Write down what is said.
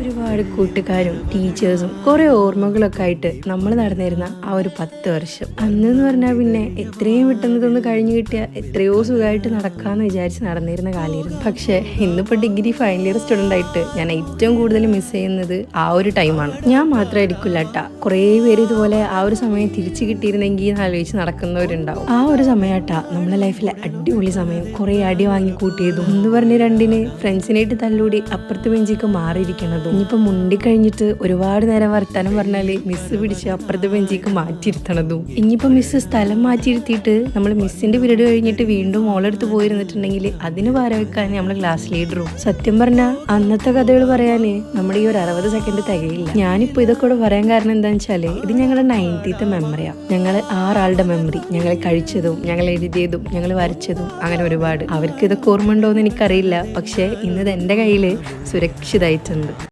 ഒരുപാട് കൂട്ടുകാരും ടീച്ചേഴ്സും കുറെ ഓർമ്മകളൊക്കെ ആയിട്ട് നമ്മൾ നടന്നിരുന്ന ആ ഒരു പത്ത് വർഷം. അന്നെന്ന് പറഞ്ഞാൽ പിന്നെ എത്രയും പെട്ടെന്ന് ഇതൊന്ന് കഴിഞ്ഞു കിട്ടിയ എത്രയോ സുഖമായിട്ട് നടക്കാന്ന് വിചാരിച്ച് നടന്നിരുന്ന കാലമായിരുന്നു. പക്ഷേ ഇന്നിപ്പോൾ ഡിഗ്രി ഫൈനൽ ഇയർ സ്റ്റുഡന്റ് ആയിട്ട് ഞാൻ ഏറ്റവും കൂടുതൽ മിസ് ചെയ്യുന്നത് ആ ഒരു ടൈമാണ് ഞാൻ മാത്രമായിരിക്കില്ല കേട്ടാ കുറേ പേര് ഇതുപോലെ ആ ഒരു സമയം തിരിച്ചു കിട്ടിയിരുന്നെങ്കിൽ എന്ന് ആലോചിച്ച് നടക്കുന്നവരുണ്ടാവും. ആ ഒരു സമയട്ടാ നമ്മുടെ ലൈഫിലെ അടിപൊളി സമയം. കുറേ അടി വാങ്ങി കൂട്ടിയതും എന്ന് പറഞ്ഞ് രണ്ടിന് ഫ്രണ്ട്സിനായിട്ട് തല്ലൂടി അപ്പുറത്ത് ബെഞ്ചിക്ക് മാറിയിരിക്കണതും ഇനിയിപ്പോൾ മുണ്ടി കഴിഞ്ഞിട്ട് ഒരുപാട് നേരം വർത്താനം പറഞ്ഞാൽ മിസ് പിടിച്ച് അപ്പുറത്തെ ബെഞ്ചിക്ക് മാറ്റിയിരുത്തണതും. ഇനിയിപ്പോൾ മിസ് സ്ഥലം മാറ്റിയിരുത്തിയിട്ട് നമ്മൾ മിസ്സിന്റെ പീരീഡ് കഴിഞ്ഞിട്ട് വീണ്ടും മോളെടുത്ത് പോയിരുന്നിട്ടുണ്ടെങ്കിൽ അതിന് പാര വെക്കാൻ നമ്മൾ ക്ലാസ് ലീഡറും സത്യം പറഞ്ഞാൽ അന്നത്തെ കഥകൾ പറയാന് നമ്മുടെ ഈ ഒരു അറുപത് സെക്കൻഡ് തികയില്ല. ഞാനിപ്പോൾ ഇതൊക്കെ കൂടെ പറയാൻ കാരണം എന്താണെന്ന് വെച്ചാൽ ഇത് ഞങ്ങളുടെ നയന്റീത്തെ മെമ്മറിയാണ് ഞങ്ങൾ ആറാളുടെ മെമ്മറി ഞങ്ങൾ കഴിച്ചതും ഞങ്ങൾ എഴുതിയതും ഞങ്ങൾ വരച്ചതും അങ്ങനെ ഒരുപാട്. അവർക്ക് ഇതൊക്കെ ഓർമ്മ ഉണ്ടോ എന്ന് എനിക്കറിയില്ല. പക്ഷേ ഇന്നത് എന്റെ കയ്യിൽ സുരക്ഷിതമായിട്ടുണ്ട്